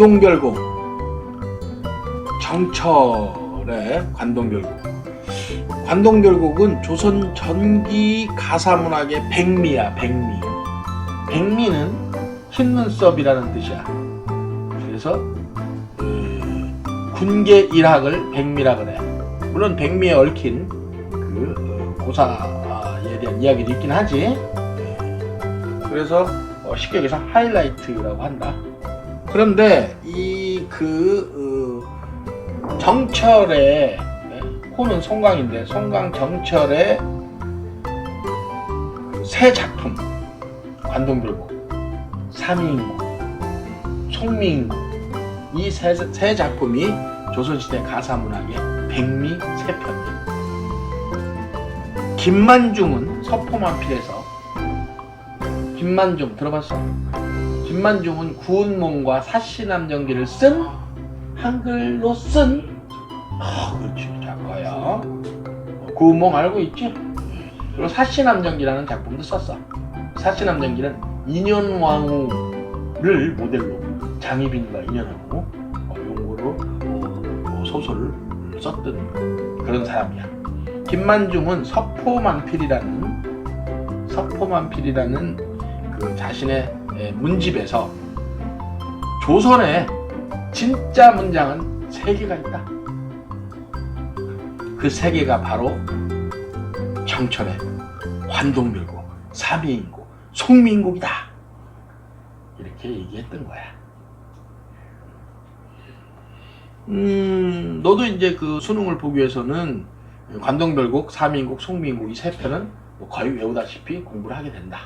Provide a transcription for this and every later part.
관동별곡. 정철의 관동별곡. 관동별곡은 조선 전기 가사문학의 백미야 백미. 백미는 흰 눈썹이라는 뜻이야. 그래서 그 군계 일학을 백미라 그래. 물론 백미에 얽힌 그 어, 고사에 대한 이야기도 있긴 하지. 예. 그래서 어, 쉽게 얘기해서 하이라이트라고 한다 그런데 이그 정철의 네, 호는 송강인데 송강 정철의 그 새 작품 관동별곡 삼인국 송민국 이세 세 작품이 조선시대 가사문학의 백미 세편이에요. 김만중은 서포만필에서 김만중 들어봤어? 김만중은 구운몽과 사시남정기를 쓴 한글로 쓴 아, 그렇지 작가야. 구운몽 알고 있지? 그리고 사시남정기라는 작품도 썼어. 사시남정기는 인현왕후를 모델로 장희빈과 인현왕후 어, 용고로 어, 소설을 썼던 그런 사람이야. 김만중은 서포만필이라는 서포만필이라는 그 자신의 에, 문집에서 조선에 진짜 문장은 세 개가 있다. 그 세 개가 바로 정철의 관동별곡, 삼위인곡, 송민곡이다. 이렇게 얘기했던 거야. 음, 너도 이제 그 수능을 보기 위해서는 관동별곡, 삼위인곡, 송민곡 이세 편은 뭐 거의 외우다시피 공부를 하게 된다.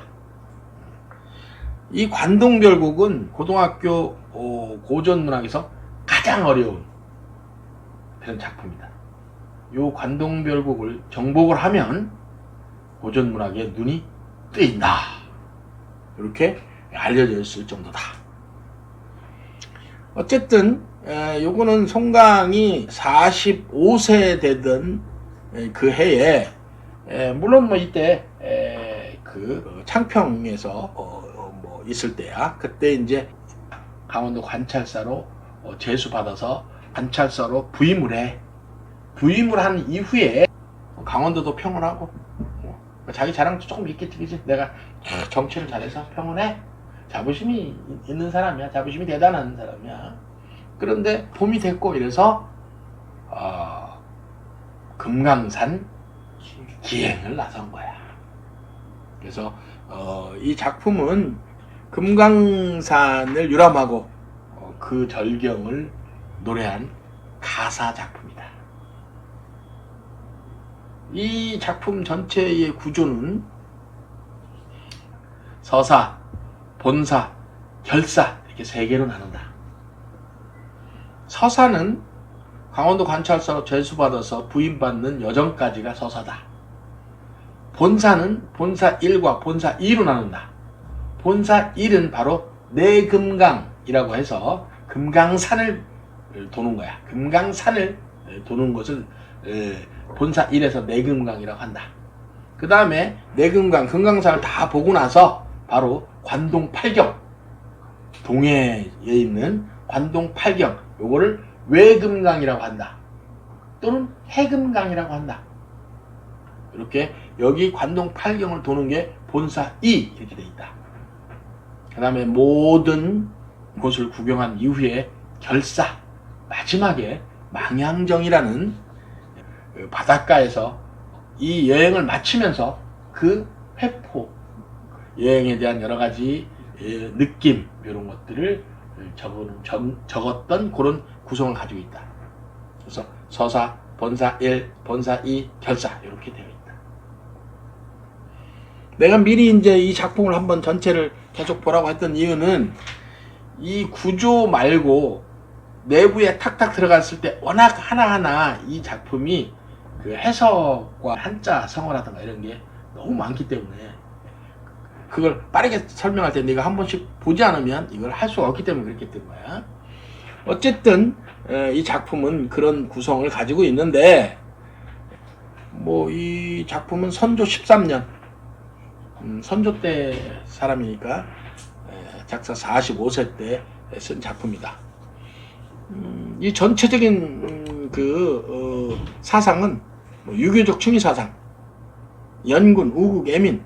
이 관동별곡은 고등학교 어, 고전 문학에서 가장 어려운 그런 작품이다. 요 관동별곡을 정복을 하면 고전 문학에 눈이 뜨인다. 이렇게 알려져 있을 정도다. 어쨌든 에, 요거는 송강이 45세 되던 에, 그 해에 에, 물론 뭐 이때 에, 그 창평에서 어, 있을 때야. 그때 이제 강원도 관찰사로 어, 제수 받아서 관찰사로 부임을 해. 부임을 한 이후에 강원도도 평온하고 어, 자기 자랑도 조금 있겠지, 그지? 내가 정치를 잘해서 평온해. 자부심이 이- 있는 사람이야. 자부심이 대단한 사람이야. 그런데 봄이 됐고 이래서 어, 금강산 기행을 나선 거야. 그래서 어, 이 작품은 금강산을 유람하고 어, 그 절경을 노래한 가사 작품이다. 이 작품 전체의 구조는 서사, 본사, 결사 이렇게 세 개로 나눈다. 서사는 강원도 관찰사로 제수받아서 부임받는 여정까지가 서사다. 본사는 본사 1과 본사 2로 나눈다. 본사 1은 바로 내금강이라고 해서 금강산을 도는 거야. 금강산을 도는 것을 에, 본사 1에서 내금강이라고 한다. 그 다음에 내금강, 금강산을 다 보고 나서 바로 관동 팔경, 동해에 있는 관동 팔경, 요거를 외금강이라고 한다. 또는 해금강이라고 한다. 이렇게 여기 관동 팔경을 도는 게 본사 2 이렇게 돼 있다. 그 다음에 모든 곳을 구경한 이후에 결사, 마지막에 망향정이라는 그 바닷가에서 이 여행을 마치면서 그 회포, 여행에 대한 여러 가지 예, 느낌, 이런 것들을 적었던 그런 구성을 가지고 있다. 그래서 서사, 본사 1, 본사 2, 결사, 이렇게 되어 있다. 내가 미리 이제 이 작품을 한번 전체를 계속 보라고 했던 이유는 이 구조 말고 내부에 탁탁 들어갔을 때 워낙 하나하나 이 작품이 그 해석과 한자 성어라든가 이런 게 너무 많기 때문에 그걸 빠르게 설명할 때 네가 한 번씩 보지 않으면 이걸 할 수가 없기 때문에 그렇게 된 거야. 어쨌든 에, 이 작품은 그런 구성을 가지고 있는데 뭐 이 작품은 선조 13년 음, 선조 때 사람이니까 에, 작사 45세 때 쓴 작품이다. 음, 이 전체적인 음, 그 어, 사상은 뭐 유교적 충의 사상, 연군, 우국, 애민,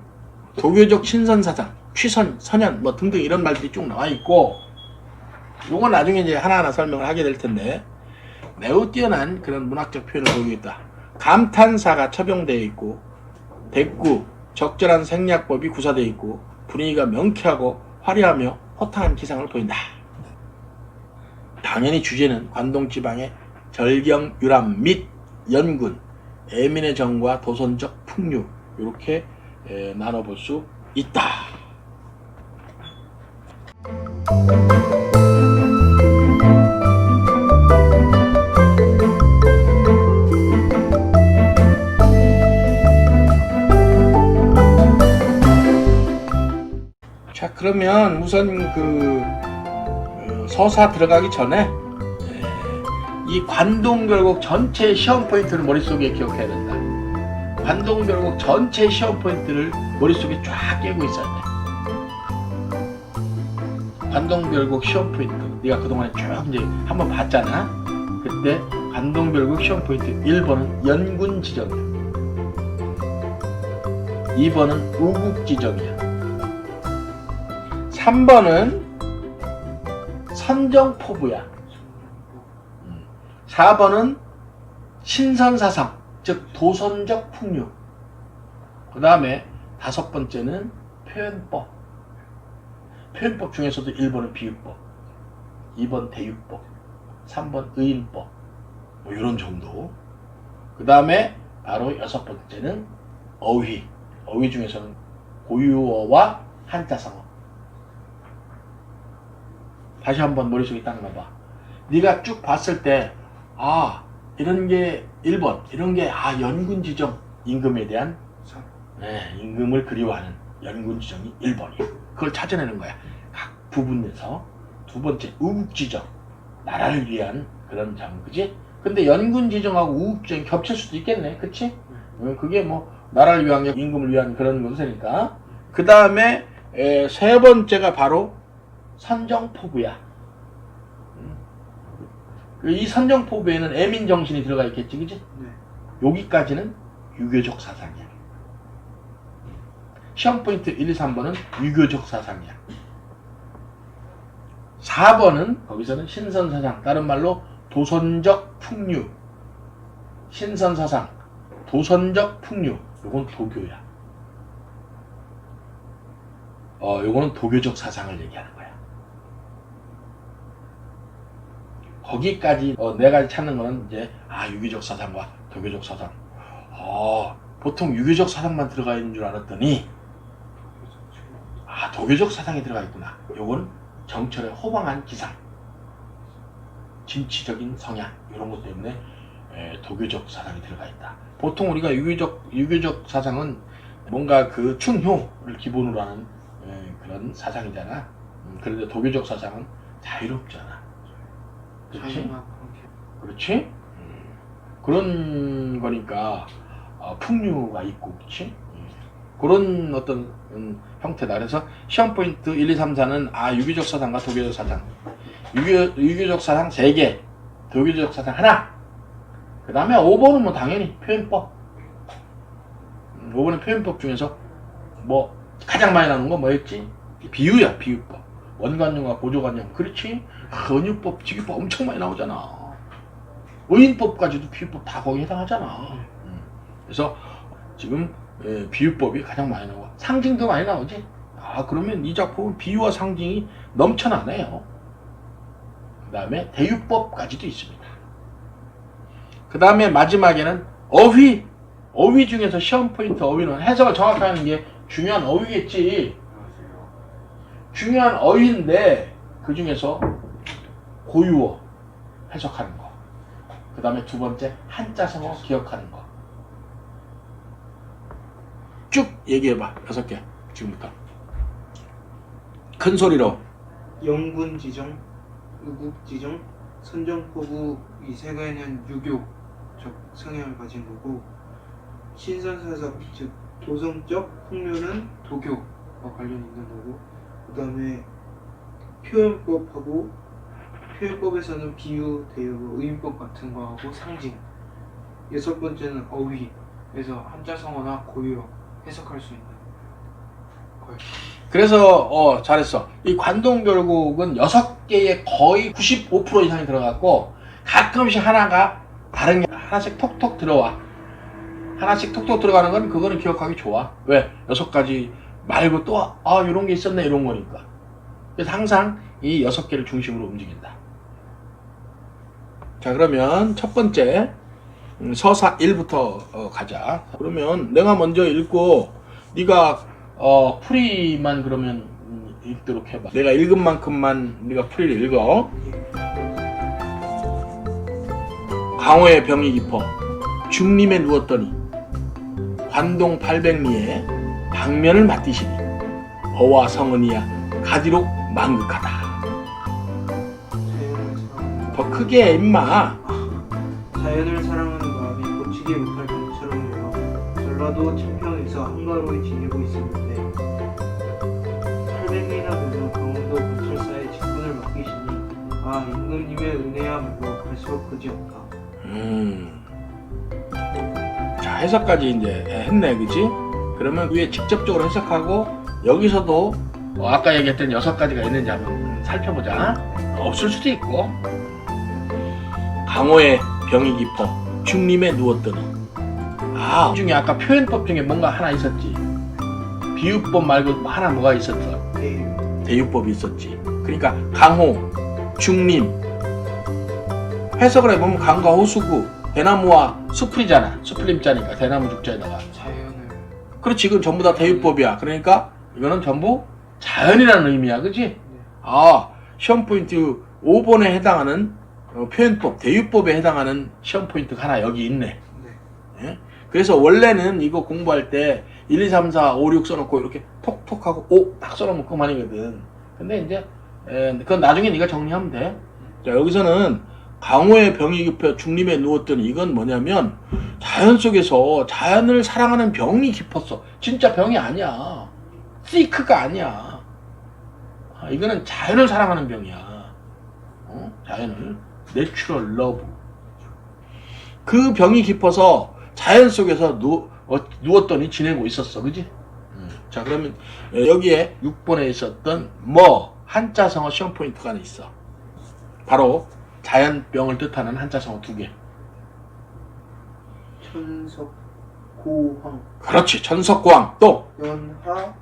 도교적 신선 사상, 취선, 선현 뭐 등등 이런 말들이 쭉 나와 있고 요건 나중에 이제 하나하나 설명을 하게 될 텐데 매우 뛰어난 그런 문학적 표현을 보이고 있다. 감탄사가 처병되어 있고 대구, 적절한 생략법이 구사되어 있고 분위기가 명쾌하고 화려하며 호탕한 기상을 보인다. 당연히 주제는 관동지방의 절경 유람 및 연군, 애민의 정과 도선적 풍류 이렇게 에, 나눠볼 수 있다. 그러면 우선 그 어, 서사 들어가기 전에 에, 이 관동 결국 전체 시험 포인트를 머릿속에 기억해야 된다. 관동 결국 전체 시험 포인트를 머릿속에 쫙 깨고 있어야 돼. 관동 결국 시험 포인트 네가 그동안에 쭉 이제 한번 봤잖아. 그때 관동 결국 시험 포인트 1번은 연군 지정이야. 2번은 우국 지정이야. 3번은 선정포부야. 4번은 신선사상, 즉 도선적 풍류. 그 다음에 다섯 번째는 표현법. 표현법 중에서도 1번은 비유법, 2번 대유법, 3번 의인법. 뭐 이런 정도. 그 다음에 바로 여섯 번째는 어휘. 어휘 중에서는 고유어와 한자성어. 다시 한번 머릿속에 딱 넣어봐. 네가 쭉 봤을 때, 아, 이런 게 1번, 이런 게, 아, 연군 지정, 임금에 대한, 네, 임금을 그리워하는 연군 지정이 1번이야. 그걸 찾아내는 거야. 각 부분에서. 두 번째, 우국 지정. 나라를 위한 그런 점, 그지? 근데 연군 지정하고 우국 지정이 겹칠 수도 있겠네. 그치? 어, 그게 뭐, 나라를 위한, 임금을 위한 그런 것이니까. 그 다음에, 세 번째가 바로 선정포부야. 음. 그이 선정포부에는 애민 정신이 들어가 있겠지, 그지? 네. 여기까지는 유교적 사상이야. 시험 포인트 1, 2, 3번은 유교적 사상이야. 4번은 거기서는 신선사상, 다른 말로 도선적 풍류. 신선사상, 도선적 풍류. 요건 도교야. 어, 요거는 도교적 사상을 얘기하는 거야. 거기까지 어, 내가 찾는 거는 이제 아 유교적 사상과 도교적 사상. 어, 보통 유교적 사상만 들어가 있는 줄 알았더니 아 도교적 사상이 들어가 있구나. 요건 정철의 호방한 기상, 진취적인 성향 이런 것 때문에 에, 도교적 사상이 들어가 있다. 보통 우리가 유교적 유교적 사상은 뭔가 그 충효를 기본으로 하는 에, 그런 사상이잖아. 음, 그런데 도교적 사상은 자유롭잖아. 그렇지? 그렇지? 음, 그런 거니까 어, 풍류가 있고 그렇지? 음, 그런 어떤 음, 형태다. 그래서 시험 포인트 1, 2, 3, 4는 아 유교적 사상과 도교적 사상 유교, 유교적 사상 3개 도교적 사상 하나 그 다음에 5번은 뭐 당연히 표현법 음, 5번은 표현법 중에서 뭐 가장 많이 나오는 건 뭐였지? 비유야 비유법 원관용과 고조관용 그렇지? 헌유법, 직유법 엄청 많이 나오잖아. 의인법까지도 비유법 다 거기 해당하잖아. 음. 그래서 지금 예, 비유법이 가장 많이 나오고 상징도 많이 나오지. 아 그러면 이 작품은 비유와 상징이 넘쳐나네요. 그 다음에 대유법까지도 있습니다. 그 다음에 마지막에는 어휘. 어휘 중에서 시험 포인트 어휘는 해석을 정확하게 하는 게 중요한 어휘겠지. 중요한 어휘인데 그 중에서 고유어 해석하는 거. 그 다음에 두 번째 한자성어 기억하는 거. 쭉 얘기해봐. 여섯 개. 지금부터. 큰 소리로. 영군 지정, 우국 지정, 선정포구 이세 개는 유교 적 성향을 가진 거고 신선사상 즉 도성적 풍류는 도교와 관련 있는 거고 그 다음에 표현법하고 표현법에서는 비유, 대유, 의인법 같은 거하고 상징. 여섯 번째는 어휘에서 한자 성어나 고유 해석할 수 있는 거예요. 그래서 어 잘했어. 이 관동별곡은 여섯 개의 거의 95% 이상이 들어갔고 가끔씩 하나가 다른 게 하나씩 톡톡 들어와. 하나씩 톡톡 들어가는 건 그거는 기억하기 좋아. 왜? 여섯 가지 말고 또 아 이런 게 있었네 이런 거니까. 그래서 항상 이 여섯 개를 중심으로 움직인다. 자 그러면 첫 번째 음, 서사 1부터 어, 가자. 그러면 내가 먼저 읽고 네가 어, 풀이만 그러면 음, 읽도록 해봐. 내가 읽은 만큼만 네가 풀이를 읽어. 강호의 병이 깊어 중림에 누웠더니 관동 800리에 방면을 맞디시니 어와 성은이야. 자연을 사랑. 더 크게 해, 임마. 자연을 사랑하는 마음이 고치지 못할 병처럼요. 전라도 청평에서 한가로이 지내고 있었는데 800리나 되는 강원도 경찰서에 직분을 맡기시니 아 임금님의 은혜야말로 갈수록 그지 없다. 음. 자, 해석까지 이제 했네, 그지? 그러면 위에 직접적으로 해석하고, 여기서도 어, 아까 얘기했던 여섯 가지가 있는지 한번 살펴보자. 없을 수도 있고. 강호의 병이 깊어 중림에 누웠더니. 아, 그 중에 아까 표현법 중에 뭔가 하나 있었지. 비유법 말고 뭐 하나 뭐가 있었어. 네, 대유법이 있었지. 그러니까 강호, 중림. 해석을 해보면 강과 호수구, 대나무와 수풀이잖아. 수풀림자니까 대나무 죽자에다가. 그렇지, 이건 전부 다 대유법이야. 그러니까 이거는 전부 자연이라는 의미야, 그지? 아, 시험 포인트 5번에 해당하는 어, 표현법, 대유법에 해당하는 시험 포인트가 하나 여기 있네. 네. 예? 그래서 원래는 이거 공부할 때 1, 2, 3, 4, 5, 6 써놓고 이렇게 톡톡 하고 5 딱 써놓으면 그만이거든. 근데 이제 에, 그건 나중에 네가 정리하면 돼. 자 여기서는 강호의 병이 깊어 중림에 누웠더니 이건 뭐냐면 자연 속에서 자연을 사랑하는 병이 깊었어. 진짜 병이 아니야. 시크가 아니야. 아, 이거는 자연을 사랑하는 병이야. 어? 자연을 내추럴 러브. 그 병이 깊어서 자연 속에서 누, 어, 누웠더니 지내고 있었어. 그지? 음. 자, 그러면 에, 여기에 6번에 있었던 뭐 한자 성어 시험 포인트가 있어. 바로 자연병을 뜻하는 한자성어 두 개. 천석 고황 그렇지. 천석고왕 또 연하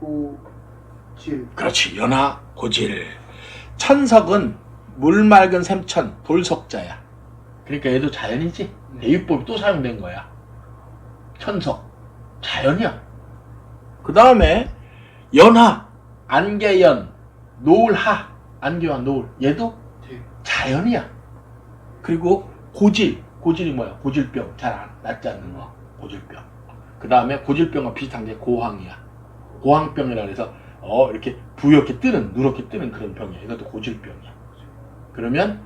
고질 그렇지. 연하 고질. 천석은 물 맑은 샘천 돌석자야. 그러니까 얘도 자연이지. 대유법이 또 사용된 거야. 천석 자연이야. 그 다음에 연하 안개연 노을하 안개와 노을 얘도 대 자연이야. 그리고 고질 고질이 뭐야? 고질병 잘안 낫지 않는 거 고질병. 그 다음에 고질병과 비슷한 게 고황이야. 고황병이라 그래서 어 이렇게 부옇게 뜨는 누렇게 뜨는 그런 병이야. 이것도 고질병이야. 그러면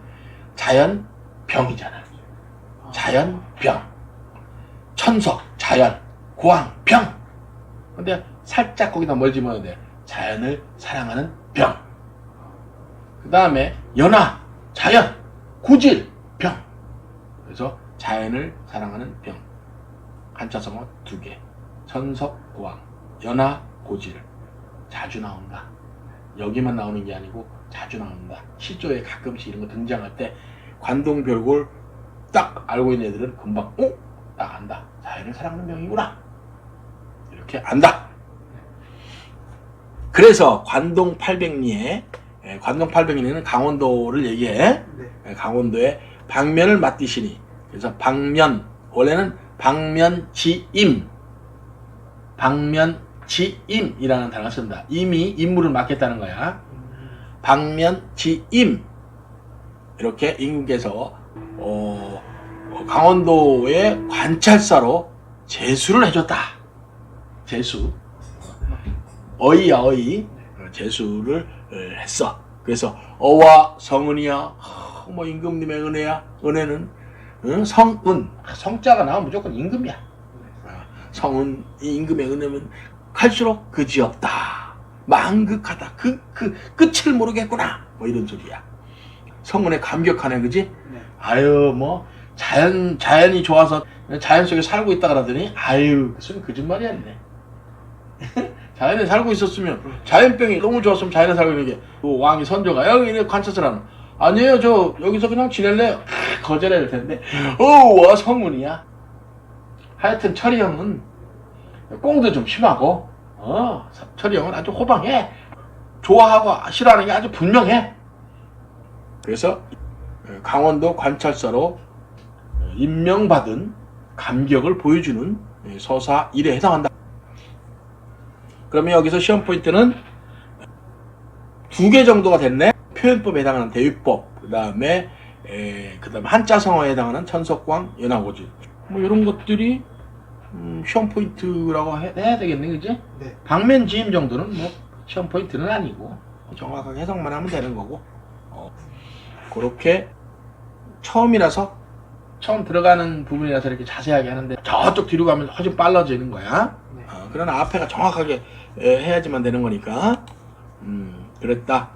자연 병이잖아. 자연 병. 천석, 자연, 고황, 병. 근데 살짝 거기다 뭘 집어넣어야 돼? 자연을 사랑하는 병. 그 다음에 연화, 자연, 고질, 병. 그래서 자연을 사랑하는 병. 한자성어 두 개. 천석, 고황, 연화, 고질. 자주 나온다. 여기만 나오는 게 아니고 자주 나온다. 시조에 가끔씩 이런 거 등장할 때 관동별골 딱 알고 있는 애들은 금방 어? 딱 안다. 자연을 사랑하는 병이구나. 이렇게 안다. 그래서 관동 800리에 예, 관동 800리는 강원도를 얘기해. 네. 예, 강원도의 방면을 맞디시니 그래서 방면 원래는 방면지임 방면지임이라는 단어를 쓴다. 임이 임무를 맡겠다는 거야. 음, 방면지임 이렇게 임금께서 어, 어, 강원도의 관찰사로 제수를 해줬다. 제수 어이야 어이 어, 제수를 어, 했어. 그래서 어와 성은이야 어, 뭐 임금님의 은혜야 은혜는 응? 성은 성자가 나오면 무조건 임금이야. 어, 성은 이 임금의 은혜면 갈수록 그지 없다. 망극하다. 그, 그, 끝을 모르겠구나. 뭐 이런 소리야. 성문에 감격하네, 그지? 네. 아유, 뭐, 자연, 자연이 좋아서 자연 속에 살고 있다 그러더니, 아유, 그소리 거짓말이었네. 자연에 살고 있었으면, 자연병이 너무 좋았으면 자연에 살고 있는 게, 그 왕이 선조가, 여기 관찰을 하는. 아니에요, 저, 여기서 그냥 지낼래요. 아, 거절해야 될 텐데, 어, 와, 성문이야. 하여튼, 철이 형은, 꽁도 좀 심하고, 어, 철이 형은 아주 호방해. 좋아하고 싫어하는 게 아주 분명해. 그래서 강원도 관찰사로 임명받은 감격을 보여주는 서사 1에 해당한다. 그러면 여기서 시험 포인트는 두 개 정도가 됐네. 표현법에 해당하는 대위법, 그 다음에 그 다음에 한자 성어에 해당하는 천석광, 연화고지. 뭐 이런 것들이 음, 시험 포인트라고 해, 해야 되겠네, 그지? 네. 방면 지임 정도는 뭐 시험 포인트는 아니고 정확하게 해석만 하면 되는 거고 어, 그렇게 처음이라서 처음 들어가는 부분이라서 이렇게 자세하게 하는데 저쪽 뒤로 가면 훨씬 빨라지는 거야 네. 어, 그러나 앞에가 정확하게 에, 해야지만 되는 거니까. 음 그랬다